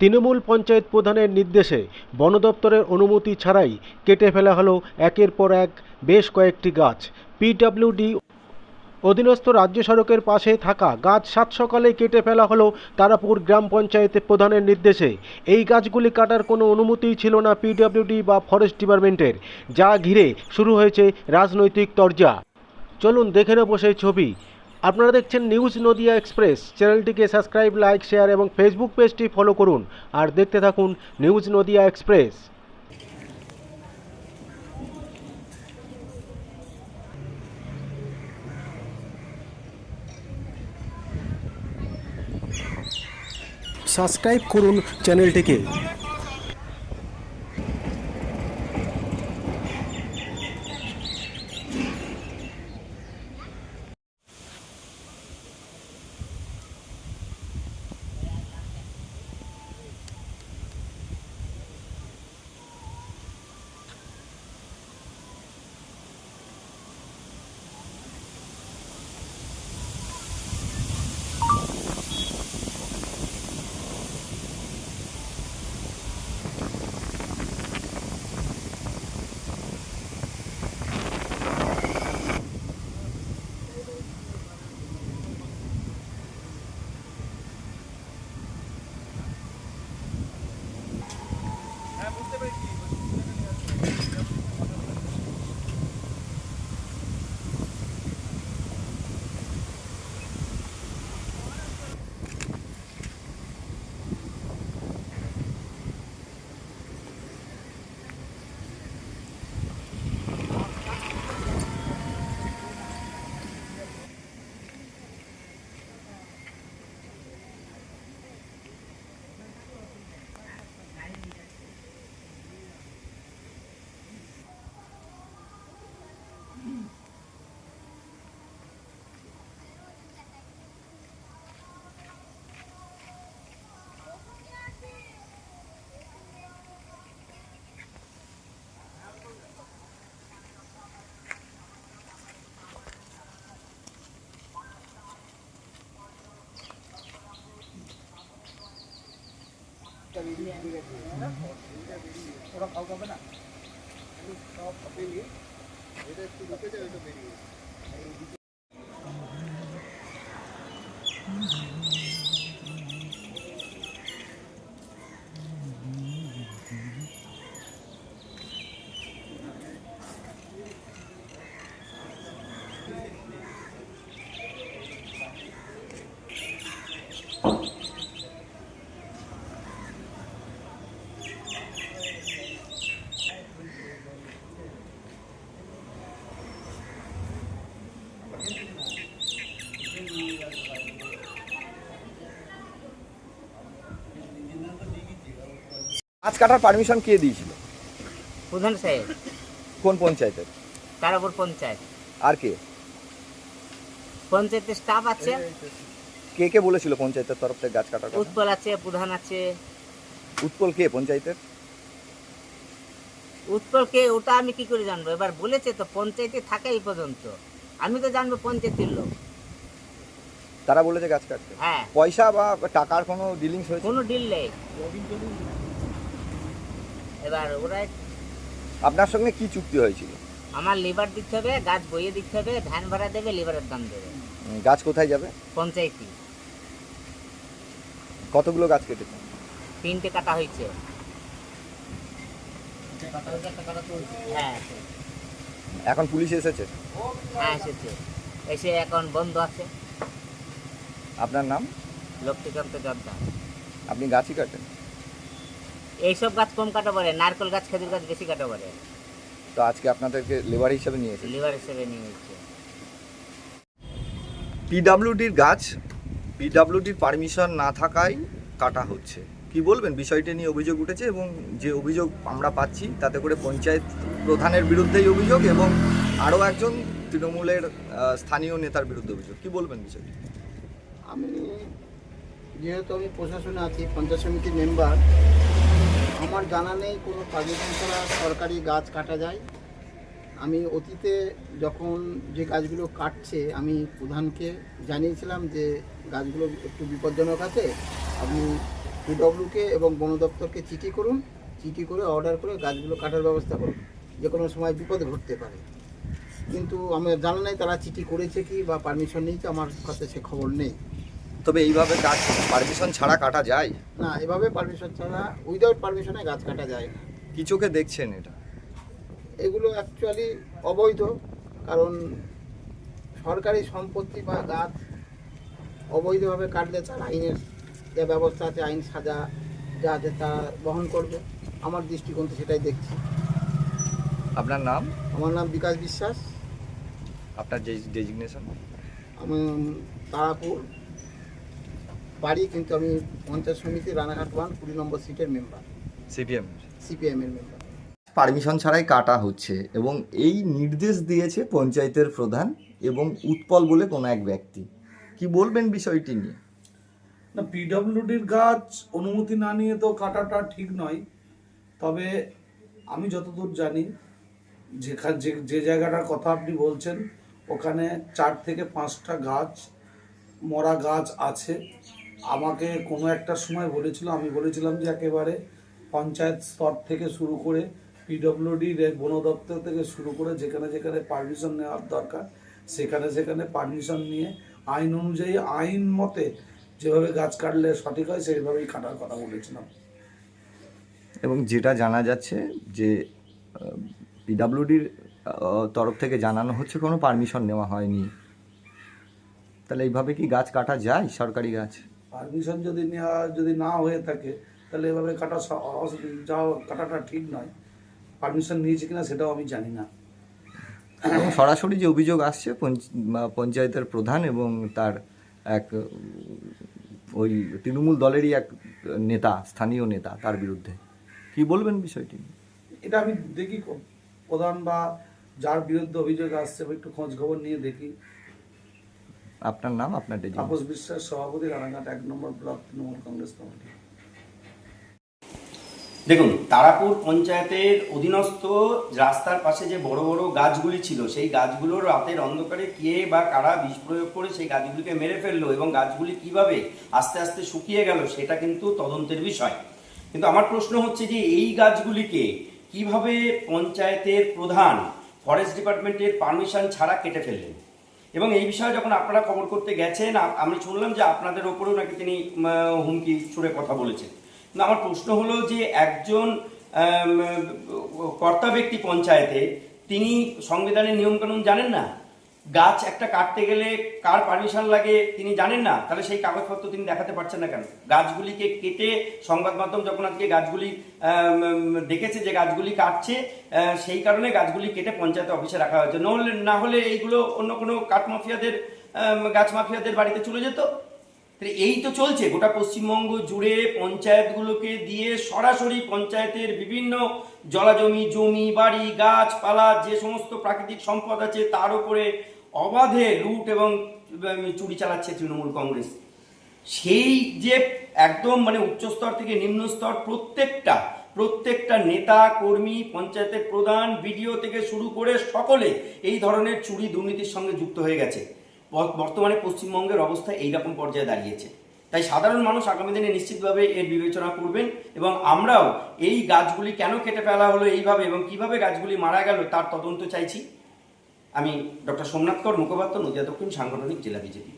তৃণমূল পঞ্চায়েত প্রধানের নির্দেশে বন দপ্তরের অনুমতি ছাড়াই কেটে ফেলা হলো একের পর এক বেশ কয়েকটি গাছ। পিডব্লিউডি অধীনস্থ রাজ্য সড়কের পাশে থাকা গাছ সাত সকালে কেটে ফেলা হলো তারাপুর গ্রাম পঞ্চায়েতের প্রধানের নির্দেশে। এই গাছগুলি কাটার কোনো অনুমতিই ছিল না পিডব্লিউডি বা ফরেস্ট ডিপার্টমেন্টের, যা ঘিরে শুরু হয়েছে রাজনৈতিক তরজা। চলুন দেখে নেব সেই ছবি। আপনারা দেখছেন নিউজ নদিয়া এক্সপ্রেস। চ্যানেলটিকে সাবস্ক্রাইব, লাইক, শেয়ার এবং ফেসবুক পেজটি ফলো করুন। আর দেখতে থাকুন নিউজ নদিয়া এক্সপ্রেস। সাবস্ক্রাইব করুন চ্যানেলটিকে। एक्स्ट्रा वीडियो भी रहती है ना? थोड़ा खाओ का बना खाओ अपने लिए मेरे तो रुके जाए तो मेरी গাছ কাটার পারমিশন কে দিয়েছিল? প্রধান সাহেব কোন পঞ্চায়েতের? তারাপুর পঞ্চায়েত। আর কে? পঞ্চায়েতের স্টাফ আছে। কে কে বলেছিল পঞ্চায়েতের তরফ থেকে গাছ কাটার কথা? উৎপল আছে প্রধান আছে। উৎপল কে পঞ্চায়েতের? উৎপলকে ওটা আমি কি করে জানব? এবার বলেছে তো পঞ্চায়েতে থাকে এই পর্যন্ত। আমি তো জানব পঞ্চায়েতের লোক। তারা বলেছে গাছ কাটতে। হ্যাঁ। পয়সা বা টাকার কোনো ডিলিংস হয়েছে? কোনো ডিল নেই। এবার ওরা আপনার সঙ্গে কি চুক্তি হয়েছিল? আমার লিভার দিতে হবে গাছ বইয়ে দিতে হবে ধান ভাড়া দেবে লিভারের দাম দেবে। গাছ কোথায় যাবে? পঞ্চায়েতই কতগুলো গাছ কেটেছে? তিনটে কাটা হয়েছে। হ্যাঁ এখন পুলিশ এসেছে? হ্যাঁ এসেছে। এসে এখন বন্ধ আছে। আপনার নাম? লক্ষ্মীকান্ত জর্দা আপনি গাছই কাটেন? এইসব গাছ কম কাটা পড়ে নারকেল গাছ খেজুর গাছ বেশি কাটা পড়ে। তো আজকে আপনাদেরকে লেবার হিসাবে নিয়ে এসেছে। লিভার হিসেবে নিয়ে হচ্ছে পিডাব্লিউডির গাছ পিডাব্লিউডির পারমিশন না থাকায় কাটা হচ্ছে। কি বলবেন? বিষয়টি নিয়ে অভিযোগ উঠেছে এবং যে অভিযোগ আমরা পাচ্ছি তাতে করে পঞ্চায়েত প্রধানের বিরুদ্ধেই অভিযোগ এবং আরও একজন তৃণমূলের আহ, স্থানীয় নেতার বিরুদ্ধে অভিযোগ। কি বলবেন বিষয়টি? আমি যেহেতু আমি প্রশাসনে আছি পঞ্চায়েত সমিতির মেম্বার আমার জানা নেই, কোনো পারমিশন ছাড়া সরকারি গাছ কাটা যায়। আমি অতীতে যখন যে গাছগুলো কাটছে, আমি প্রধানকে জানিয়েছিলাম যে গাছগুলো একটু বিপজ্জনক আছে। আপনি পিডব্লিউকে এবং বন দপ্তরকে চিঠি করুন, চিঠি করে অর্ডার করে গাছগুলো কাটার ব্যবস্থা করুন। যে কোনো সময় বিপদ ঘটতে পারে। কিন্তু আমি জানা নেই তারা চিঠি করেছে কি বা পারমিশন নিয়েছে, আমার কাছে সে খবর নেই। তবে এইভাবে গাছ পারমিশন ছাড়া কাটা যায়? না এভাবে পারমিশন ছাড়া উইদাউট পারমিশনে গাছ কাটা যায় না। কি চোখে দেখছেন এটা? এগুলো অ্যাকচুয়ালি অবৈধ কারণ সরকারি সম্পত্তি বা গাছ অবৈধভাবে কাটলে তার আইনের যে ব্যবস্থা আছে আইন সাজা যা আছে তা বহন করবে। আমার দৃষ্টিকোণ সেটাই দেখছি। আপনার নাম? আমার নাম বিকাশ বিশ্বাস। আপনার ডেজিগনেশন আমি তারাপুর। বাড়ি কিন্তু আমি পঞ্চায়েত সমিতি রানাঘাট ওয়ান কুড়ি নম্বর সিটের মেম্বার সিপিএম। সিপিএমের মেম্বার পারমিশন ছাড়াই কাটা হচ্ছে এবং এই নির্দেশ দিয়েছে পঞ্চায়েতের প্রধান এবং উৎপল বলে কোনো এক ব্যক্তি। কি বলবেন বিষয়টি নিয়ে? না পিডব্লিউডির গাছ অনুমতি না নিয়ে তো কাটাটা ঠিক নয়। তবে আমি যতদূর জানি যেখানে যে যে জায়গাটার কথা আপনি বলছেন ওখানে চার থেকে পাঁচটা গাছ মরা গাছ আছে। আমাকে কোনো একটা সময় বলেছিল, আমি বলেছিলাম যে একেবারে পঞ্চায়েত স্তর থেকে শুরু করে পিডব্লিউডি বন দপ্তর থেকে শুরু করে যেখানে যেখানে পারমিশন নেওয়ার দরকার, সেখানে সেখানে পারমিশন নিয়ে আইন অনুযায়ী, আইন মতে যেভাবে গাছ কাটলে সঠিক হয়, সেইভাবেই কাটার কথা বলেছিলাম। এবং যেটা জানা যাচ্ছে যে পিডাব্লিউডির তরফ থেকে জানানো হচ্ছে কোনো পারমিশন নেওয়া হয়নি। তাহলে এইভাবে কি গাছ কাটা যায়, সরকারি গাছ? পারমিশন যদি নেওয়া যদি না হয়ে থাকে তাহলে এভাবে কাটা যাওয়া কাটাটা ঠিক নয়। পারমিশন নিয়েছে কিনা সেটাও আমি জানি না। সরাসরি যে অভিযোগ আসছে পঞ্চ- পঞ্চায়েতের প্রধান এবং তার এক ওই তৃণমূল দলেরই এক নেতা স্থানীয় নেতা তার বিরুদ্ধে। কি বলবেন বিষয়টি? এটা আমি দেখি প্রধান বা যার বিরুদ্ধে অভিযোগ আসছে একটু খোঁজ খবর নিয়ে দেখি। আপনার নাম আপনার ডেজি তাপস বিশ্বাস সভাপতি রানাঘাট এক নম্বর ব্লক তৃণমূল কংগ্রেস কমিটি। দেখুন তারাপুর পঞ্চায়েতের অধীনস্থ রাস্তার পাশে যে বড় বড় গাছগুলি ছিল সেই গাছগুলোর রাতের অন্ধকারে কে বা কারা বিষ প্রয়োগ করে সেই গাছগুলিকে মেরে ফেলল এবং গাছগুলি কীভাবে আস্তে আস্তে শুকিয়ে গেল সেটা কিন্তু তদন্তের বিষয়। কিন্তু আমার প্রশ্ন হচ্ছে যে এই গাছগুলিকে কীভাবে পঞ্চায়েতের প্রধান ফরেস্ট ডিপার্টমেন্টের পারমিশন ছাড়া কেটে ফেললেন? এবং এই বিষয়ে যখন আপনারা খবর করতে গেছেন আমি শুনলাম যে আপনাদের ওপরেও নাকি তিনি হুমকি ছুড়ে কথা বলেছেন। না আমার প্রশ্ন হলো যে একজন কর্তা ব্যক্তি পঞ্চায়েতে তিনি সংবিধানের নিয়মকানুন জানেন না? গাছ একটা কাটতে গেলে কার পারমিশন লাগে তিনি জানেন না? তাহলে সেই কাগজপত্র তিনি দেখাতে পারছেন না কেন? গাছগুলিকে কেটে সংবাদ মাধ্যম যখন আজকে গাছগুলি দেখেছে যে গাছগুলি কাটছে সেই কারণে গাছগুলি কেটে পঞ্চায়েত অফিসে রাখা হয়েছে। নহলে না হলে এইগুলো অন্য কোনো কাঠ মাফিয়াদের গাছ মাফিয়াদের বাড়িতে চলে যেত? এই তো চলছে। গোটা পশ্চিমবঙ্গ জুড়ে পঞ্চায়েতগুলোকে দিয়ে সরাসরি পঞ্চায়েতের বিভিন্ন জলাজমি, জমি, বাড়ি, গাছপালা, যে সমস্ত প্রাকৃতিক সম্পদ আছে, তার উপরে অবাধে লুট এবং চুরি চালাচ্ছে তৃণমূল কংগ্রেস। সেই যে একদম মানে উচ্চস্তর থেকে নিম্ন স্তর প্রত্যেকটা প্রত্যেকটা নেতা, কর্মী, পঞ্চায়েতের প্রধান, বিডিও থেকে শুরু করে সকলে এই ধরনের চুরি দুর্নীতির সঙ্গে যুক্ত হয়ে গেছে। বর্তমানে পশ্চিমবঙ্গের অবস্থা এইরকম পর্যায়ে দাঁড়িয়েছে। তাই সাধারণ মানুষ আগামী দিনে নিশ্চিতভাবে এর বিবেচনা করবেন এবং আমরাও এই গাছগুলি কেন কেটে ফেলা হলো এইভাবে এবং কীভাবে গাছগুলি মারা গেল তার তদন্ত চাইছি। আমি ডক্টর সোমনাথ কর মুখপাত্র নদিয়া দক্ষিণ সাংগঠনিক জেলা বিজেপি।